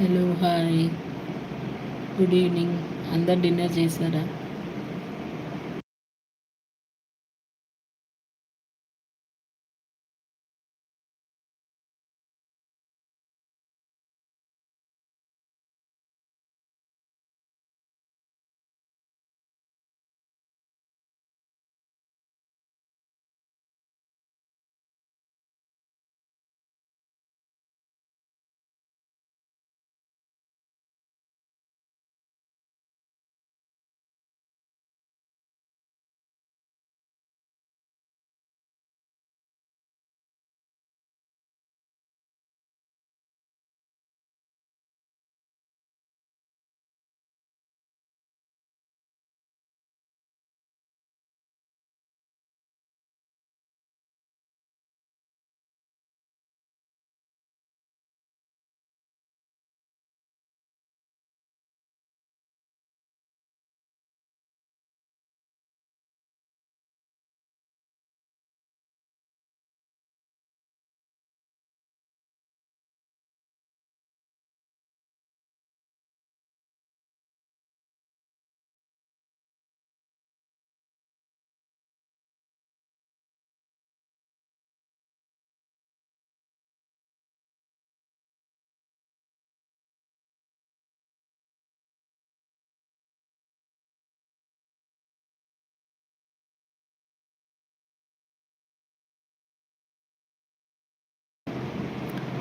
Hello hi good evening అందరు dinner చేశారా?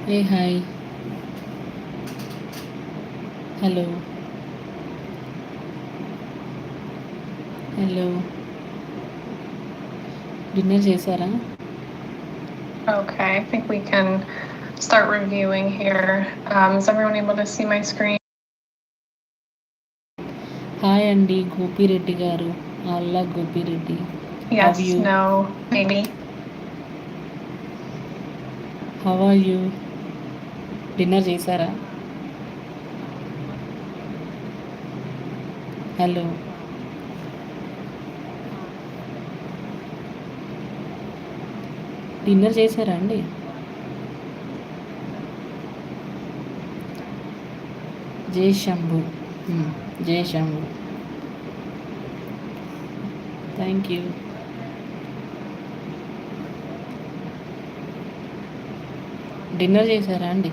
ఏ hi hello hello dinner చేశారా Okay, I think we can start reviewing here. Um, is everyone able to see my screen? Hi అండి గోపిరెడ్డి గారు అల్లా Gopireddy Yes, you? no, maybe. How are you Dinner చేశారా? Hello. Dinner చేశారా అండి? జై శంభు. జై Shambhu. Thank you. Dinner చేశారా అండి?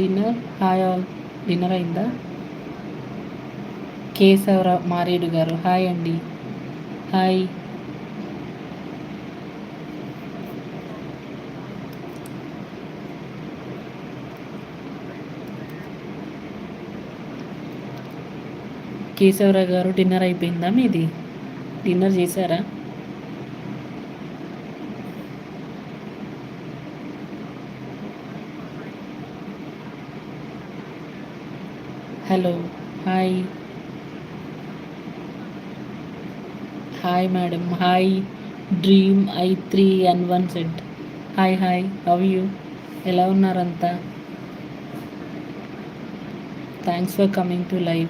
Dinner hi all. Dinner అయిందా? కేశవరావు మారేడు గారు హాయ్ అండి. హాయ్. కేశవరావు గారు డిన్నర్ అయిపోయిందా మీది? డిన్నర్ చేశారా? Hello hi. Hi madam hi. Dream I three N one set. Hi hi. How you? ఎలా ఉన్నారంతా thanks for coming to live.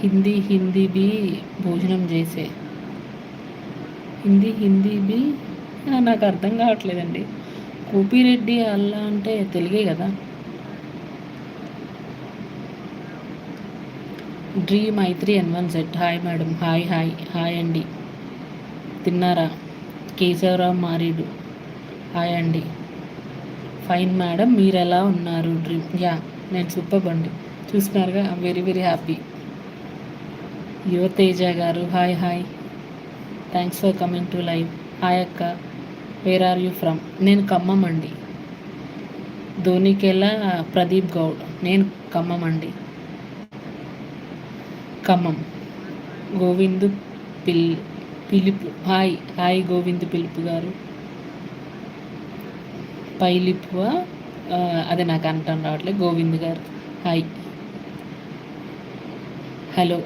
Hindi Hindi B భోజనం చేసే. హిందీ హిందీ బి? నాకు అర్థం కావట్లేదండి. కోపిరెడ్డి అల్లా అంటే తెలుగే కదా? Dream I three N one Z. Hi madam. Hi hi. Hi అండి. తిన్నారా? కేశవరావు మారీడు. హాయ్ అండి. ఫైన్ మేడం మీరు ఎలా ఉన్నారు? డ్రీమ్ యా నేను సూపర్ అండి చూస్తున్నారుగా వెరీ వెరీ హ్యాపీ. యువతేజ గారు hi hi. Thanks for coming to live. Hi అక్క. Where are you from? నేను ఖమ్మం అండి. ధోనికెళ్ళ ప్రదీప్ గౌడ్. నేను ఖమ్మం అండి. ఖమ్మం. గోవిందు పిల్ పిలుపు హాయ్ హాయ్ గోవింద్ పిలుపు గారు. పైలిపువ అదే నాకు అంటాను రావట్లేదు గోవింద్ గారు. హాయ్. హలో.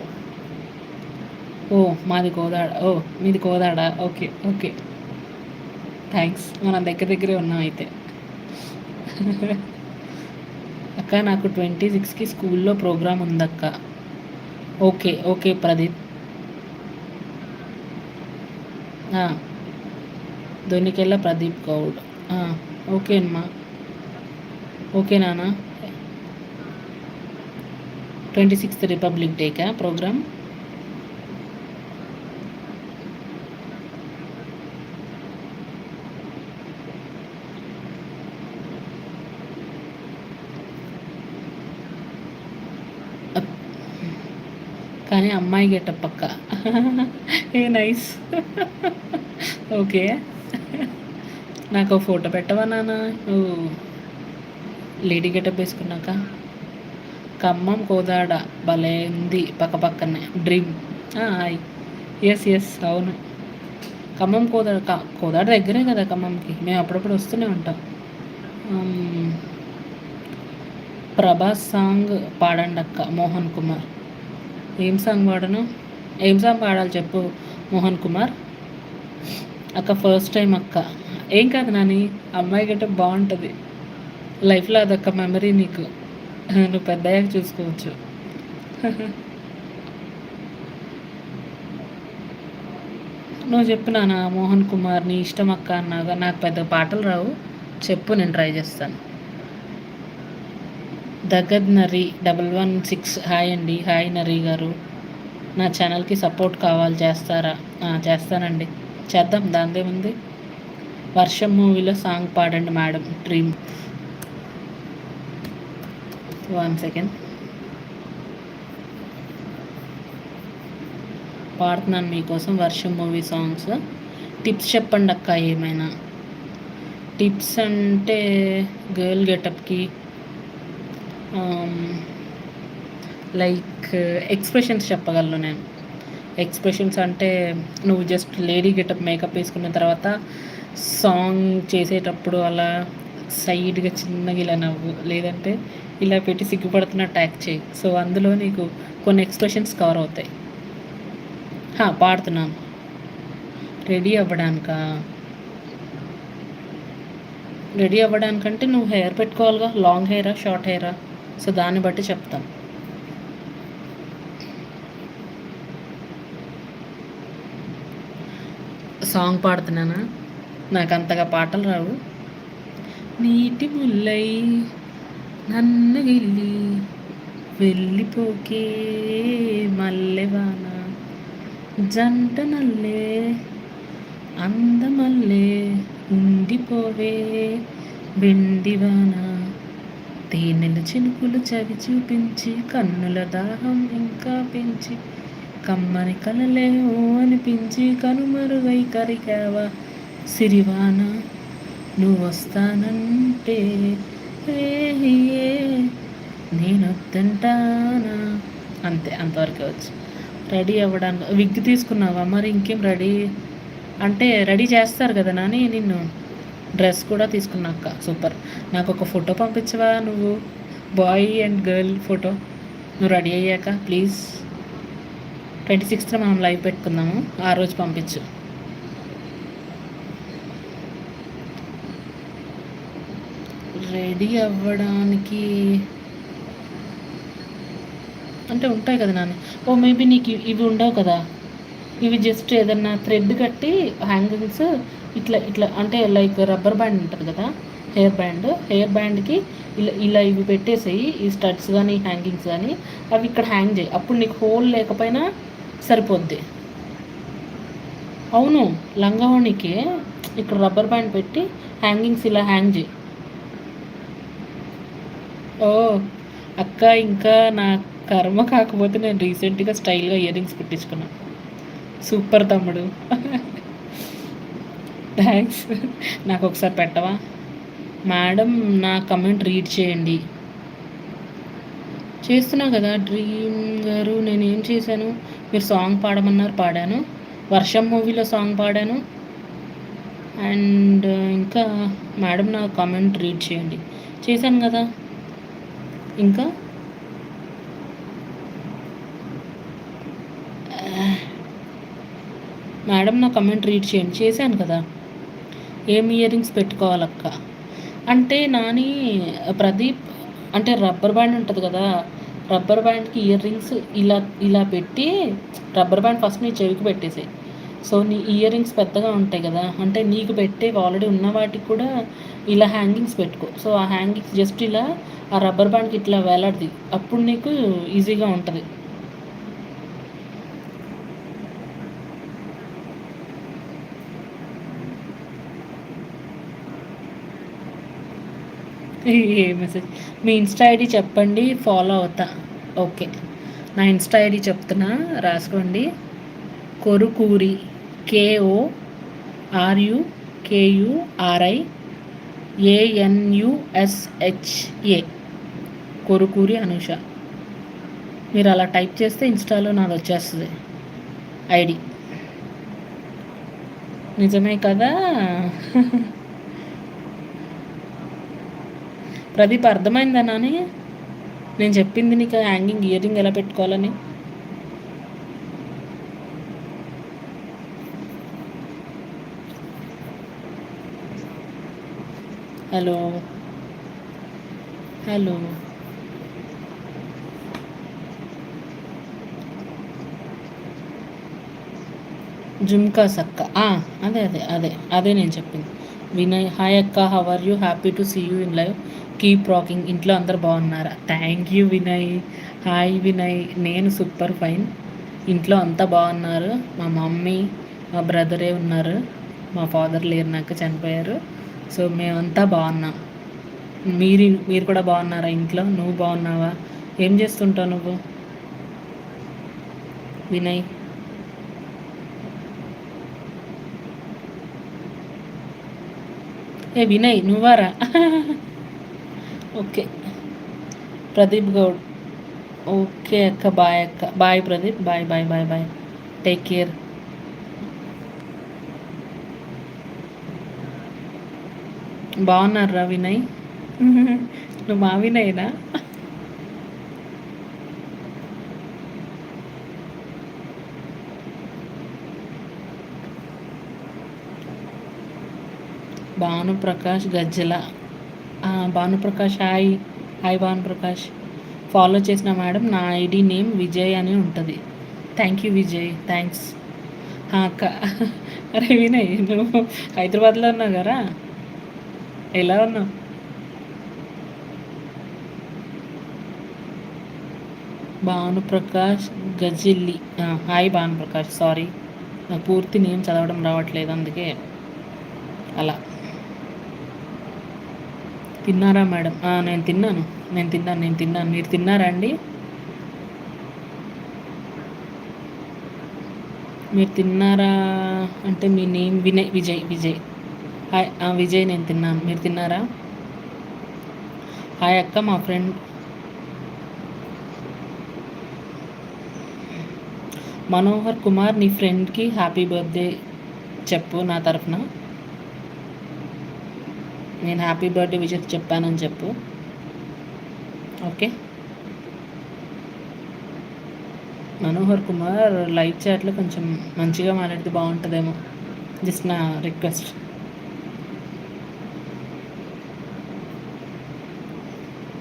ఓ మాది కోదాడ ఓ మీది కోదాడ ఓకే ఓకే. థ్యాంక్స్ మనం దగ్గర దగ్గరే ఉన్నాం అయితే. అక్క నాకు ట్వంటీ సిక్స్కి స్కూల్లో ప్రోగ్రామ్ ఉందక్క. Okay okay Pradeep. Donnikella Pradeep Goud. Okay అమ్మా. ఓకే నాన్న. ట్వంటీ సిక్స్త్ రిపబ్లిక్ డేకా ప్రోగ్రామ్? కానీ అమ్మాయి గెటప్ పక్క. ఏ నైస్. ఓకే. నాకు ఫోటో పెట్టవా నాన్న? నువ్వు లేడీ గెటప్ వేసుకున్నాక. ఖమ్మం కోదాడ భలే ఉంది పక్క పక్కనే. డ్రీమ్. హాయ్. ఎస్ ఎస్ అవును. ఖమ్మం కోదాడ కోదాడ దగ్గరే కదా ఖమ్మంకి. మేము అప్పుడప్పుడు వస్తూనే ఉంటాం. ప్రభాస్ సాంగ్ పాడండి అక్క మోహన్ కుమార్. ఏం సాంగ్ పాడను? ఏం సాంగ్ పాడాలి చెప్పు మోహన్ కుమార్. అక్క ఫస్ట్ టైం అక్క. ఏం కాదు నాని అమ్మాయి గట్ట బాగుంటుంది. లైఫ్లో అదొక మెమరీ నీకు. నువ్వు పెద్దయ్యాక చూసుకోవచ్చు. నువ్వు చెప్పు మోహన్ కుమార్ నీ ఇష్టం అక్క అన్నాగా. నాకు పెద్ద పాటలు రావు. చెప్పు నేను ట్రై చేస్తాను. దగ్గద్ Nari double one six hi అండి. హాయ్ నరి గారు. నా ఛానల్కి సపోర్ట్ కావాలి చేస్తారా? చేస్తానండి. చేద్దాం. దాందేముంది వర్షం మూవీలో సాంగ్ పాడండి మేడం. డ్రీమ్. One second. పాడుతున్నాను మీకోసం వర్షం మూవీ సాంగ్స్. టిప్స్ చెప్పండి అక్క ఏమైనా? టిప్స్ అంటే గర్ల్ గెటప్కి లైక్ ఎక్స్ప్రెషన్స్ చెప్పగలను నేను. ఎక్స్ప్రెషన్స్ అంటే నువ్వు జస్ట్ లేడీ గెటప్ మేకప్ వేసుకున్న తర్వాత సాంగ్ చేసేటప్పుడు అలా సైడ్గా చిన్నగా ఇలా నవ్వు లేదంటే ఇలా పెట్టి సిగ్గుపడుతున్న యాక్ట్ చేయి. సో అందులో నీకు కొన్ని ఎక్స్ప్రెషన్స్ కవర్ అవుతాయి. పాడుతున్నాను. రెడీ అవ్వడానికా? రెడీ అవ్వడానికంటే నువ్వు హెయిర్ పెట్టుకోవాలిగా? లాంగ్ హెయిరా? షార్ట్ హెయిరా? సో దాన్ని బట్టి చెప్తాం. సాంగ్ పాడుతున్నానా? నాకు అంతగా పాటలు రావు. నీటి ముల్లై నన్ను గిల్లి వెళ్ళిపోకే మల్లెవాన. జంట నల్లే అందమల్లే ఉండిపోవే వెండివానా. తేనెల చినుకులు చవి చూపించి కన్నుల దాహం ఇంకా పెంచి కమ్మని కలలే ఓ అనిపించి కనుమరుగై కరిగావా సిరివాన? నువ్వు వస్తానంటే నేను ఏ నేనొద్దంటానా? అంతే అంతవరకే వచ్చి. రెడీ అవ్వడానికి విగ్ తీసుకున్నావా? మరి ఇంకేం రెడీ? అంటే రెడీ చేస్తారు కదా నాని నిన్ను? డ్రెస్ కూడా తీసుకున్నాక సూపర్. నాకు ఒక ఫోటో పంపించవా నువ్వు? Boy and girl photo. నువ్వు రెడీ అయ్యాక ప్లీజ్. ట్వంటీ సిక్స్త్న మనం లైవ్ పెట్టుకుందాము. ఆ రోజు పంపించు. రెడీ అవ్వడానికి అంటే ఉంటాయి కదా నాన్న ఓ మేబీ నీకు ఇవి- ఉండవు కదా. ఇవి జస్ట్ ఏదన్నా థ్రెడ్ కట్టి హ్యాంగింగ్స్ ఇట్లా ఇట్లా అంటే లైక్ రబ్బర్ బ్యాండ్ ఉంటుంది కదా హెయిర్ బ్యాండ్ హెయిర్ బ్యాండ్కి ఇలా ఇలా ఇవి పెట్టేసేయి ఈ స్టడ్స్ కానీ హ్యాంగింగ్స్ కానీ అవి ఇక్కడ హ్యాంగ్ చేయి. అప్పుడు నీకు హోల్ లేకపోయినా సరిపోద్ది. అవును లంగవాణికి ఇక్కడ రబ్బర్ బ్యాండ్ పెట్టి హ్యాంగింగ్స్ ఇలా హ్యాంగ్ చేయి. ఓ అక్క ఇంకా నా కర్మ కాకపోతే నేను రీసెంట్గా స్టైల్గా ఇయర్ రింగ్స్ కుట్టించుకున్నాను సూపర్ తమ్ముడు. థ్యాంక్స్ నాకు ఒకసారి పెట్టవా? మేడం నా కమెంట్ రీడ్ చేయండి. చేస్తున్నా కదా డ్రీమ్ గారు నేను ఏం చేశాను? మీరు సాంగ్ పాడమన్నారు పాడాను. వర్షం మూవీలో సాంగ్ పాడాను. అండ్ uh, ఇంకా మేడం నా కామెంట్ రీడ్ చేయండి. చేశాను కదా. ఇంకా? Ah. మేడం నా కమెంట్ రీడ్ చేయండి. చేశాను కదా. ఏం ఇయర్ రింగ్స్ పెట్టుకోవాలక్క? అంటే నాని ప్రదీప్ అంటే రబ్బర్ బ్యాండ్ ఉంటుంది కదా రబ్బర్ బ్యాండ్కి ఇయర్ రింగ్స్ ఇలా ఇలా పెట్టి రబ్బర్ బ్యాండ్ ఫస్ట్ నీ చెవికి పెట్టేసి సో నీ ఇయర్ రింగ్స్ పెద్దగా ఉంటాయి కదా అంటే నీకు పెట్టే ఆల్రెడీ ఉన్న వాటికి కూడా ఇలా హ్యాంగింగ్స్ పెట్టుకో. సో ఆ హ్యాంగింగ్స్ జస్ట్ ఇలా ఆ రబ్బర్ బ్యాండ్కి ఇట్లా వేలాడది. అప్పుడు నీకు ఈజీగా ఉంటుంది. ఏ మెసేజ్ మీ ఇన్స్టా ఐడి చెప్పండి ఫాలో అవుతా. ఓకే నా ఇన్స్టా ఐడి చెప్తున్నా రాసుకోండి. Korukuri K O R U K U R I A N U S H A Korukuri Anusha. మీరు అలా టైప్ చేస్తే ఇన్స్టాలో నాది వచ్చేస్తుంది ఐడి నిజమే కదా? ప్రదీప్ అర్థమైందా నాని? నేను చెప్పింది నీకు హ్యాంగింగ్ ఇయర్ రింగ్ ఎలా పెట్టుకోవాలని? హలో హలో జుమ్కా సక్క. అదే అదే అదే అదే నేను చెప్పింది. వినయ్ హాయ్ అక్క how are you happy to see you in live keep rocking ఇంట్లో అందరు బాగున్నారా? Thank you Vinay hi Vinay నేను సూపర్ ఫైన్ ఇంట్లో అంతా బాగున్నారు. మా మమ్మీ మా బ్రదరే ఉన్నారు. మా ఫాదర్ లేరు నాకు చనిపోయారు. సో మేమంతా బాగున్నాం. మీరు మీరు కూడా బాగున్నారా ఇంట్లో? నువ్వు బాగున్నావా? ఏం చేస్తుంటావు నువ్వు? వినయ్ ఏ వినయ్ నువ్వారా? ఓకే ప్రదీప్ గౌడ్ ఓకే అక్క బాయ్ అక్క bye Pradeep bye bye bye bye take care బాగున్నారా వినయ్ నువ్వు మా వినయ్నా భానుప్రకాష్ గజ్జల ఆ, Bhanuprakash hi. Hi Bhanuprakash. Follow చేసిన మేడం నా ఐడి నేమ్ విజయ్ అని ఉంటుంది. Thank you Vijay. థ్యాంక్స్ అక్క. అరే వినయ్ నువ్వు హైదరాబాద్లో ఉన్నావు కదా? ఎలా ఉన్నావు? భానుప్రకాష్ గజిల్లి. హాయ్ భానుప్రకాష్. సారీ పూర్తి నేమ్ చదవడం రావట్లేదు అందుకే. అలా. తిన్నారా మేడం? నేను తిన్నాను. నేను తిన్నాను నేను తిన్నాను. మీరు తిన్నారా అండి? మీరు తిన్నారా అంటే మీ నేమ్ వినయ్ విజయ్ విజయ్. హాయ్ విజయ్ నేను తిన్నాను. మీరు తిన్నారా? హాయ్ అక్క మా ఫ్రెండ్. మనోహర్ కుమార్ నీ ఫ్రెండ్కి హ్యాపీ బర్త్డే చెప్పు నా తరఫున. నేను హ్యాపీ బర్త్డే విషెస్ చెప్పానని చెప్పు. ఓకే మనోహర్ కుమార్ లైవ్ చాట్లో కొంచెం మంచిగా మాట్లాడితే బాగుంటుందేమో. జస్ట్ నా రిక్వెస్ట్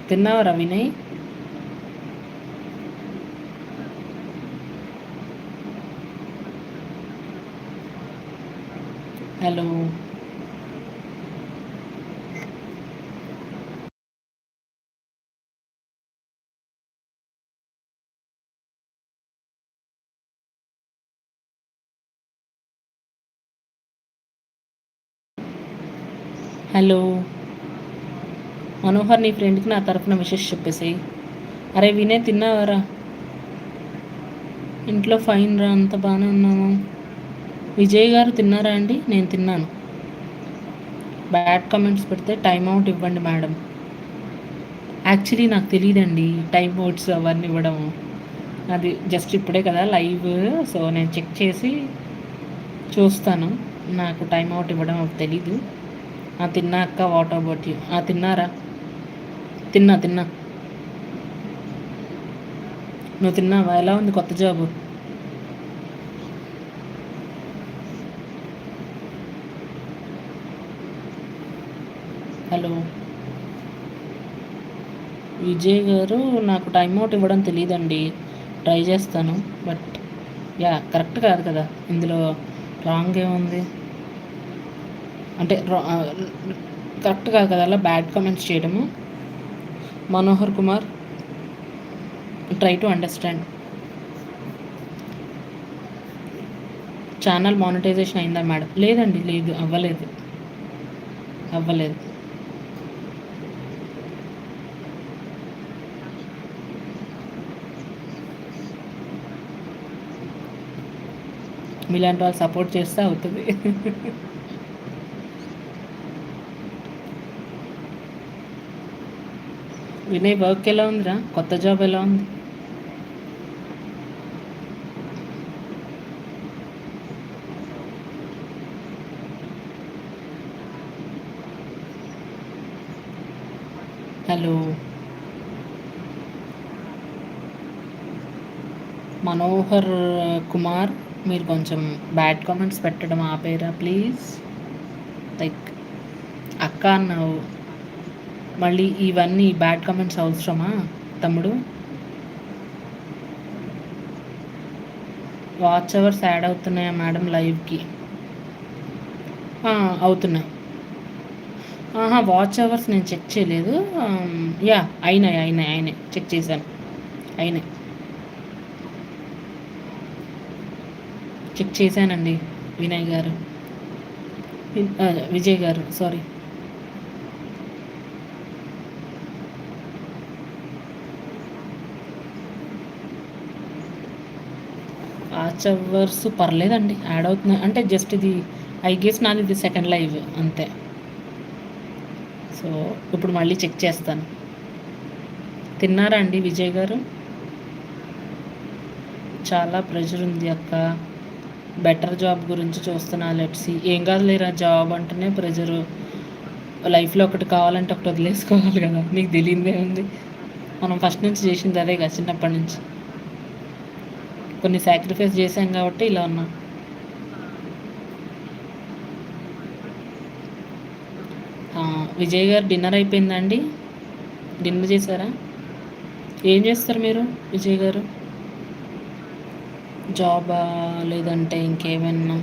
తిన్నావా రవినయ్? Hello hello. మనోహర్ నీ ఫ్రెండ్కి నా తరఫున విషెస్ చెప్పేసి అరే వినయ్ తిన్నావారా? ఇంట్లో ఫైన్ రా అంత బాగానే ఉన్నాము విజయ్ గారు తిన్నారా అండి? నేను తిన్నాను. బ్యాడ్ కమెంట్స్ పెడితే టైం అవుట్ ఇవ్వండి మేడం యాక్చువల్లీ నాకు తెలియదండి టైం అవుట్స్ అవన్నీ ఇవ్వడం. అది జస్ట్ ఇప్పుడే కదా లైవ్ సో నేను చెక్ చేసి చూస్తాను. నాకు టైం అవుట్ ఇవ్వడం తెలీదు. ఆ తిన్నా అక్క వాట్ అబౌట్ యూ ఆ తిన్నారా? తిన్నా తిన్నా. నువ్వు తిన్నావా? ఎలా ఉంది కొత్త జాబు? హలో. విజయ్ గారు నాకు టైం అవుట్ ఇవ్వడం తెలియదండి ట్రై చేస్తాను బట్ యా కరెక్ట్ కాదు కదా. ఇందులో రాంగ్ ఏముంది? అంటే కరెక్ట్ కాదు కదా అలా బ్యాడ్ కామెంట్స్ చేయడము. Manohar Kumar try to understand. Channel monetisation అయిందా మేడం? లేదండి లేదు అవ్వలేదు. అవ్వలేదు. మీలాంటి వాళ్ళు సపోర్ట్ చేస్తే అవుతుంది. వినయ్ వర్క్ ఎలా ఉందిరా? కొత్త జాబ్ ఎలా ఉంది? హలో మనోహర్ కుమార్ మీరు కొంచెం బ్యాడ్ కామెంట్స్ పెట్టడం ఆపేరా ప్లీజ్ లైక్ అక్క అన్నావు మళ్ళీ ఇవన్నీ బ్యాడ్ కామెంట్స్ అవసరమా తమ్ముడు? వాచ్ అవర్స్ యాడ్ అవుతున్నాయా మేడం లైవ్కి అవుతున్నాయి ఆహా వాచ్ అవర్స్ నేను చెక్ చేయలేదు. యా అయినాయి అయినాయి అయినాయి. చెక్ చేశాను. అయినాయి. చెక్ చేశానండి వినయ్ గారు. విజయ్ గారు సారీ వాచ్ అవర్స్ పర్లేదండి యాడ్ అవుతున్నాయి అంటే జస్ట్ ఇది ఐ గెస్ నాది ఇది సెకండ్ లైవ్ అంతే. సో ఇప్పుడు మళ్ళీ చెక్ చేస్తాను. తిన్నారా అండి విజయ్ గారు? చాలా ప్రెషర్ ఉంది అక్క. బెటర్ జాబ్ గురించి చూస్తున్నా లెట్సి ఏం కాదు లేరా జాబ్ అంటేనే ప్రెషరు. లైఫ్లో ఒకటి కావాలంటే ఒకటి వదిలేసుకోవాలి కదా నీకు తెలియదే ఉంది. మనం ఫస్ట్ నుంచి చేసింది అదే కదా చిన్నప్పటి నుంచి. కొన్ని సాక్రిఫైస్ చేశాం కాబట్టి ఇలా ఉన్నాం. విజయ్ గారు డిన్నర్ అయిపోయిందండి. డిన్నర్ చేశారా? ఏం చేస్తారు మీరు విజయ్ గారు? జాబా లేదంటే ఇంకేమైనా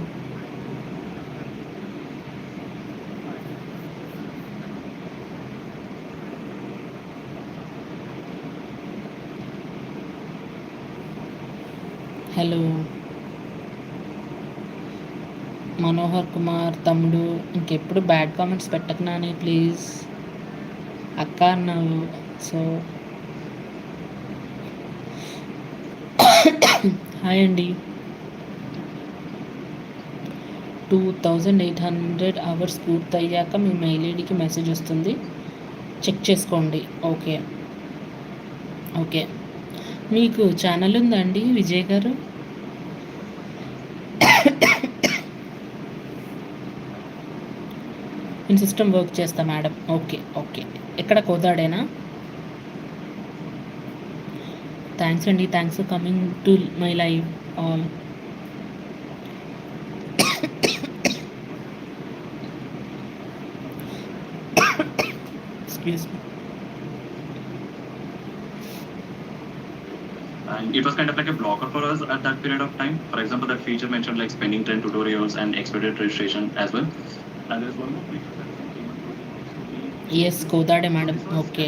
హలో. మనోహర్ కుమార్ తమ్ముడు ఇంకెప్పుడు బ్యాడ్ కామెంట్స్ పెట్టకు నాని ప్లీజ్ అక్క అన్నావు సో హాయ్ అండి. Two thousand eight hundred hours పూర్తయ్యాక మీ మెయిల్ ఐడికి మెసేజ్ వస్తుంది. చెక్ చేసుకోండి. ఓకే ఓకే మీకు ఛానల్ ఉందా అండి విజయ్ గారు? నేను సిస్టమ్ వర్క్ చేస్తా మేడం ఓకే ఓకే ఎక్కడ కోదాడేనా థ్యాంక్స్ అండి thanks for coming to my live all excuse me And it was kind of like a blocker for us at that period of time. For example, that feature mentioned like spending 10 tutorials and expedited registration as well. Yes కోదాడే madam okay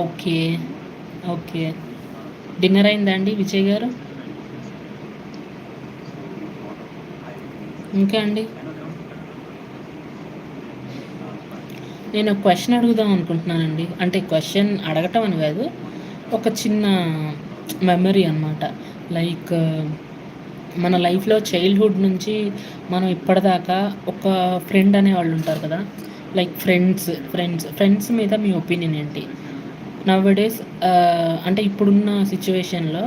okay okay dinner అయిందా అండి విజయ్ గారు? ఇంకా అండి? నేను question అడుగుదాం అనుకుంటున్నానండి. అంటే question అడగటం అని కాదు ఒక చిన్న మెమరీ అన్నమాట. లైక్ మన లైఫ్లో చైల్డ్హుడ్ నుంచి మనం ఇప్పటిదాకా ఒక ఫ్రెండ్ అనే వాళ్ళు ఉంటారు కదా? లైక్ ఫ్రెండ్స్ ఫ్రెండ్స్ ఫ్రెండ్స్ మీద మీ ఒపీనియన్ ఏంటి? నవ్వడేస్ అంటే ఇప్పుడున్న సిచ్యువేషన్లో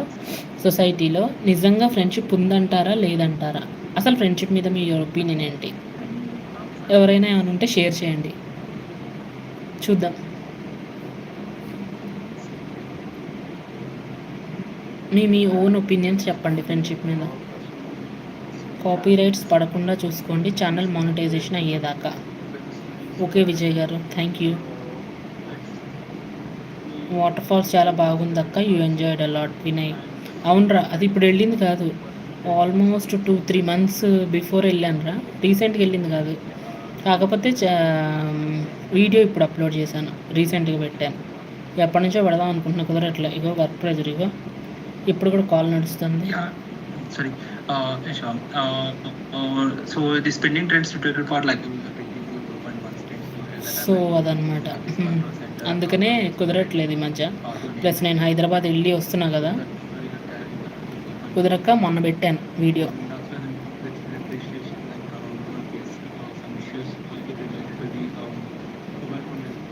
సొసైటీలో నిజంగా ఫ్రెండ్షిప్ ఉందంటారా లేదంటారా? అసలు ఫ్రెండ్షిప్ మీద మీ ఒపీనియన్ ఏంటి? ఎవరైనా ఏమైనా ఉంటే షేర్ చేయండి. చూద్దాం. మీ మీ ఓన్ ఒపీనియన్స్ చెప్పండి ఫ్రెండ్షిప్ మీద. కాపీ రైట్స్ పడకుండా చూసుకోండి. ఛానల్ మానిటైజేషన్ అయ్యేదాకా. ఓకే విజయ్ గారు. థ్యాంక్ యూ వాటర్ ఫాల్స్ చాలా బాగుందక్క. You enjoyed a lot Vinay అవునరా అది ఇప్పుడు వెళ్ళింది కాదు. Almost two three months before వెళ్ళానురా. రీసెంట్గా వెళ్ళింది కాదు. కాకపోతే వీడియో um, ఇప్పుడు అప్లోడ్ చేశాను. రీసెంట్గా పెట్టాను. ఎప్పటి నుంచో పెడదాం అనుకుంటున్నా. కుదరట్లే. ఇగో వర్క్ ప్రెజర్ ఇగో. ఇప్పుడు కూడా కాల్ నడుస్తుంది. Uh. Uh, uh, so the spending trends situated for like. So అదనమాట అందుకనే కుదరట్లేదు ఈ మధ్య. ప్లస్ నేను హైదరాబాద్ వెళ్ళి వస్తున్నా కదా. కుదరక మొన్న పెట్టాను వీడియో.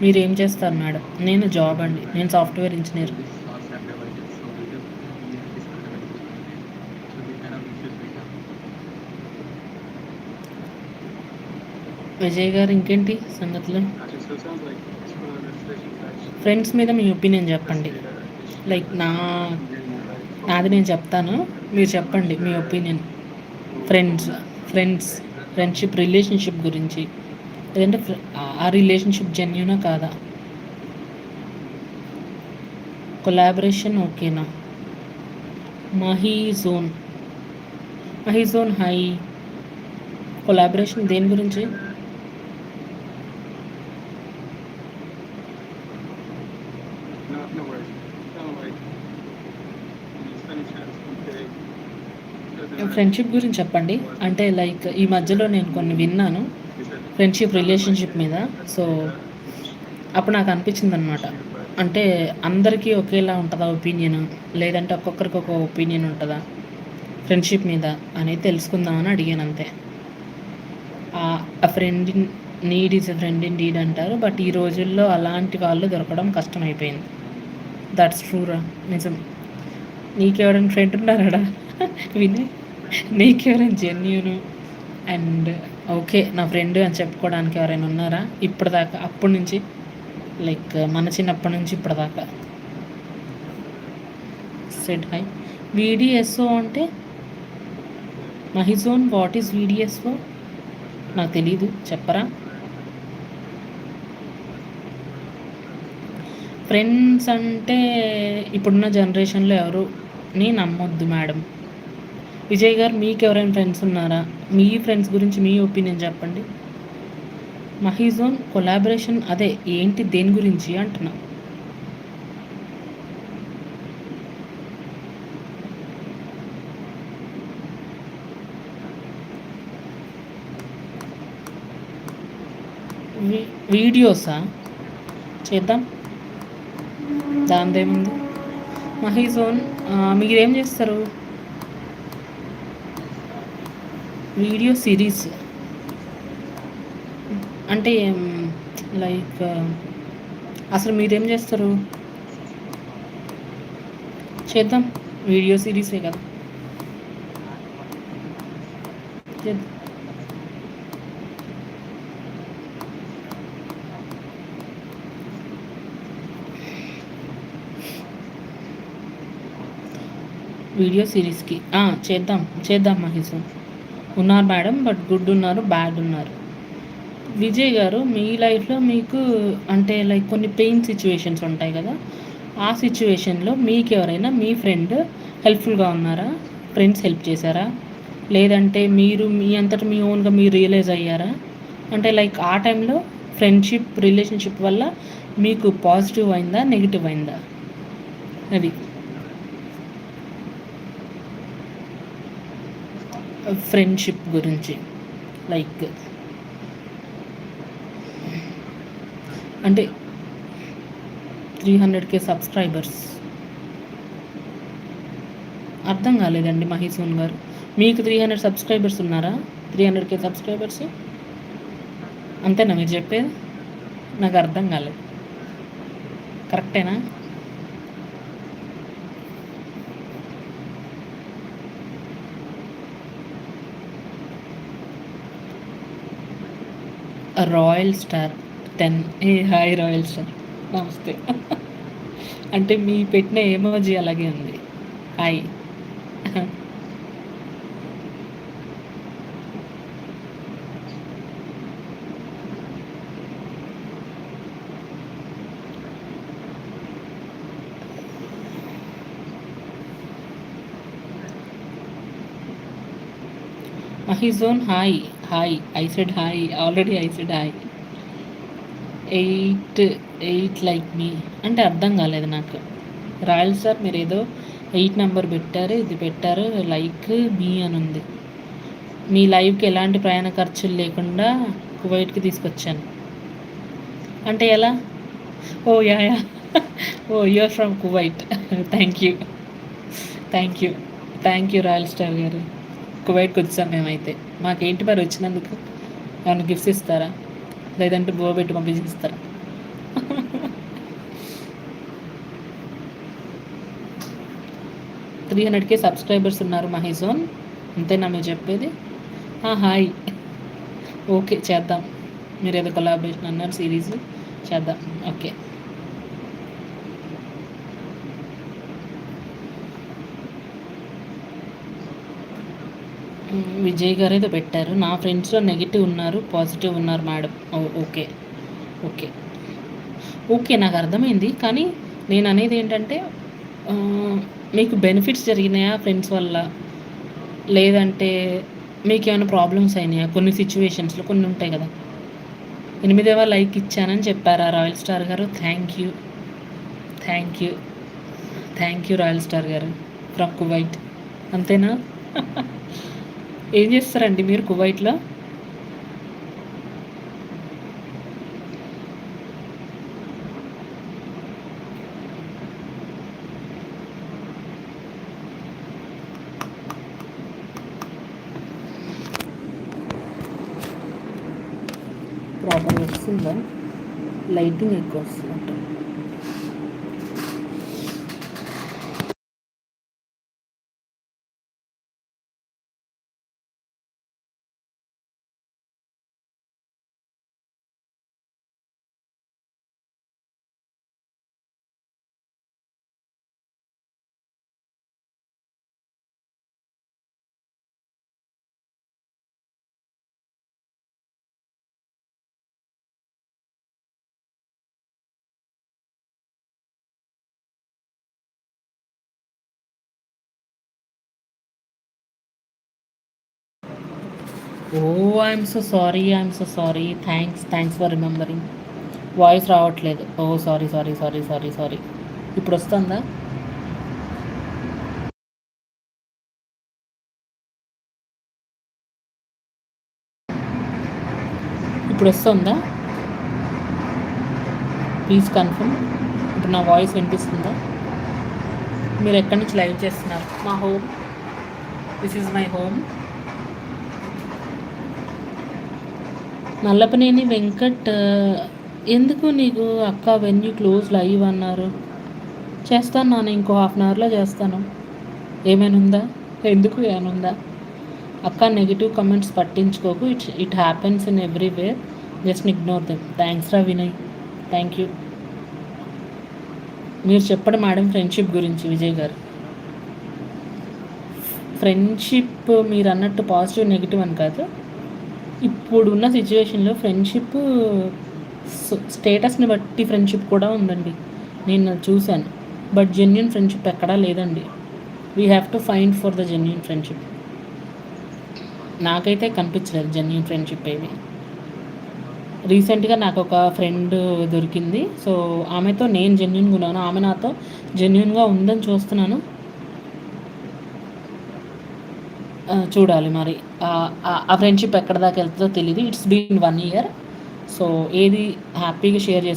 మీరు ఏం చేస్తారు మేడం? నేను జాబ్ అండి. నేను సాఫ్ట్వేర్ ఇంజనీర్ విజయ్ గారు ఇంకేంటి సంగతులు? ఫ్రెండ్స్ మీద మీ ఒపీనియన్ చెప్పండి. లైక్ నా నాది నేను చెప్తాను. మీరు చెప్పండి మీ opinion friends friends friendship relationship గురించి. లేదంటే ఆ రిలేషన్షిప్ జెన్యునా కాదా? కొలాబరేషన్ ఓకేనా Mahi zone Mahi zone hi collaboration దేని గురించి? ఫ్రెండ్షిప్ గురించి చెప్పండి. అంటే లైక్ ఈ మధ్యలో నేను కొన్ని విన్నాను ఫ్రెండ్షిప్ రిలేషన్షిప్ మీద. సో అప్పుడు నాకు అనిపించింది అనమాట అంటే అందరికీ ఒకేలా ఉంటుందా ఒపీనియన్? లేదంటే ఒక్కొక్కరికి ఒక ఒపీనియన్ ఉంటుందా ఫ్రెండ్షిప్ మీద అనేది తెలుసుకుందామని అడిగాను అంతే. ఆ friend need is a friend indeed అంటారు. బట్ ఈ రోజుల్లో అలాంటి వాళ్ళు దొరకడం కష్టమైపోయింది. దట్స్ ట్రూరా నిజం. నీకెవరైనా ఫ్రెండ్ ఉన్నారాడా? విని నీకెవరైనా జెన్యును అండ్ ఓకే నా ఫ్రెండ్ అని చెప్పుకోవడానికి ఎవరైనా ఉన్నారా? ఇప్పటిదాకా అప్పటి నుంచి లైక్ మన చిన్నప్పటి నుంచి ఇప్పటిదాకా. సెట్ హై వీడిఎస్ఓ అంటే మహిజోన్ వాట్ ఈస్ వీడిఎస్ఓ నాకు తెలీదు చెప్పరా? ఫ్రెండ్స్ అంటే ఇప్పుడున్న జనరేషన్లో ఎవరుని నమ్మొద్దు మేడం విజయ్ గారు మీకు ఎవరైనా ఫ్రెండ్స్ ఉన్నారా? మీ ఫ్రెండ్స్ గురించి మీ ఒపీనియన్ చెప్పండి. మహీజోన్ కొలాబరేషన్ అదే ఏంటి దేని గురించి అంటున్నా. వీడియోసా? చేద్దాం. దాందేముంది? మహీజోన్ మీరేం చేస్తారు? Video series. అంటే లైక్ అసలు మీరేం చేస్తారు? చేద్దాం. వీడియో సిరీసే కదా. చేద్దాం. వీడియో సిరీస్కి. చేద్దాం. చేద్దాం మహేష్. ఉన్నారు మేడం బట్ గుడ్ ఉన్నారు బ్యాడ్ ఉన్నారు. విజయ్ గారు మీ లైఫ్లో మీకు అంటే లైక్ కొన్ని పెయిన్ సిచ్యువేషన్స్ ఉంటాయి కదా ఆ సిచ్యువేషన్లో మీకు ఎవరైనా మీ ఫ్రెండ్ హెల్ప్ఫుల్గా ఉన్నారా? ఫ్రెండ్స్ హెల్ప్ చేశారా? లేదంటే మీరు మీ అంతటా మీ ఓన్గా మీరు రియలైజ్ అయ్యారా? అంటే లైక్ ఆ టైంలో ఫ్రెండ్షిప్ రిలేషన్షిప్ వల్ల మీకు పాజిటివ్ అయిందా నెగిటివ్ అయిందా? అది. ఫ్రెండ్షిప్ గురించి లైక్ అంటే త్రీ హండ్రెడ్కే సబ్స్క్రైబర్స్. అర్థం కాలేదండి మహేశ్వన్ గారు. మీకు త్రీ హండ్రెడ్ సబ్స్క్రైబర్స్ ఉన్నారా? త్రీ హండ్రెడ్కే సబ్స్క్రైబర్స్? అంతేనా మీరు చెప్పేది? నాకు అర్థం కాలేదు. కరెక్టేనా? రాయల్ స్టార్ టెన్ ఏ హాయ్ రాయల్ స్టార్ నమస్తే. అంటే మీ పెట్టిన ఏమోజీ అలాగే ఉంది. Hi హిజోన్ hi hi I said hi already I said hi. Eight eight like మీ అంటే అర్థం కాలేదు నాకు. రాయల్ సార్ మీరు ఏదో ఎయిట్ నెంబర్ పెట్టారు ఇది పెట్టారు లైక్ మీ అని ఉంది. మీ లైవ్కి ఎలాంటి ప్రయాణ ఖర్చులు లేకుండా కువైట్కి తీసుకొచ్చాను. అంటే ఎలా? ఓ yeah yeah. Oh you're from Kuwait. Thank you. Thank you. Thank you royal star గారు. కువైట్కి వచ్చాం మేమైతే. మాకేంటి మరి వచ్చినందుకు? ఏమైనా గిఫ్ట్స్ ఇస్తారా? లేదంటే బో పెట్టి పంపించిస్తారా త్రీ హండ్రెడ్కే సబ్స్క్రైబర్స్ ఉన్నారు మహిజోన్. అంతేనా మీరు చెప్పేది? హాయ్. ఓకే చేద్దాం. మీరు ఏదో కొలాబరేషన్ అన్నారు సిరీస్. చేద్దాం. ఓకే. విజయ్ గారు ఏదో పెట్టారు. నా ఫ్రెండ్స్లో నెగిటివ్ ఉన్నారు పాజిటివ్ ఉన్నారు madam. Oh okay. Okay. Okay నాకు అర్థమైంది. కానీ నేను అనేది ఏంటంటే మీకు బెనిఫిట్స్ జరిగినాయా ఫ్రెండ్స్ వల్ల? లేదంటే మీకు ఏమైనా ప్రాబ్లమ్స్ అయినాయా? కొన్ని సిచ్యువేషన్స్లో కొన్ని ఉంటాయి కదా. ఎనిమిదవ లైక్ ఇచ్చానని చెప్పారా రాయల్ స్టార్ గారు? Thank you thank you thank you royal star గారు. ఫ్రమ్ కువైట్ అంతేనా? ఏం చేస్తారండి మీరు కువైట్లో? ప్రాపర్ వస్తుందా? లైటింగ్ ఎక్కువ వస్తుంది? ఓ I'm so sorry I'm so sorry thanks thanks for remembering voice రావట్లేదు. ఓ sorry sorry sorry sorry sorry ఇప్పుడు వస్తుందా? ఇప్పుడు వస్తుందా? ప్లీజ్ కన్ఫర్మ్ ఇప్పుడు నా వాయిస్ వినిపిస్తుందా? మీరు ఎక్కడి నుంచి లైవ్ చేస్తున్నారు? మా home this is my home Nallapaneni Venkat ఎందుకు నీకు అక్క వెన్యూ క్లోజ్ లైవ్ అన్నారు? చేస్తాను నాన్న ఇంకో హాఫ్ అన్ అవర్లో చేస్తాను. ఏమైనా ఉందా? ఎందుకు ఏమైనా ఉందా? అక్క negative comments పట్టించుకోకు. It it happens in everywhere. Just ignore them. Thanks రా వినయ్. Thank you. మీరు చెప్పడం మేడం ఫ్రెండ్షిప్ గురించి విజయ్ గారు. ఫ్రెండ్షిప్ మీరు అన్నట్టు పాజిటివ్ నెగిటివ్ అని కాదు. ఇప్పుడున్న సిచ్యువేషన్లో ఫ్రెండ్షిప్ స్టేటస్ని బట్టి ఫ్రెండ్షిప్ కూడా ఉందండి. నేను చూశాను. బట్ జెన్యున్ ఫ్రెండ్షిప్ ఎక్కడా లేదండి. We have to find for the genuine friendship నాకైతే కనిపించలేదు జెన్యున్ ఫ్రెండ్షిప్ ఏవి. రీసెంట్గా నాకు ఒక ఫ్రెండ్ దొరికింది. సో ఆమెతో నేను జెన్యున్గా ఉన్నాను ఆమె నాతో జెన్యున్గా ఉందని చూస్తున్నాను ఆ, చూడాలి మరి. ఆ- ఆ- ఫ్రెండ్షిప్ ఎక్కడ దాకా వెళ్తుందో తెలియదు it's been one year so ఏది హ్యాపీగా షేర్ చేసి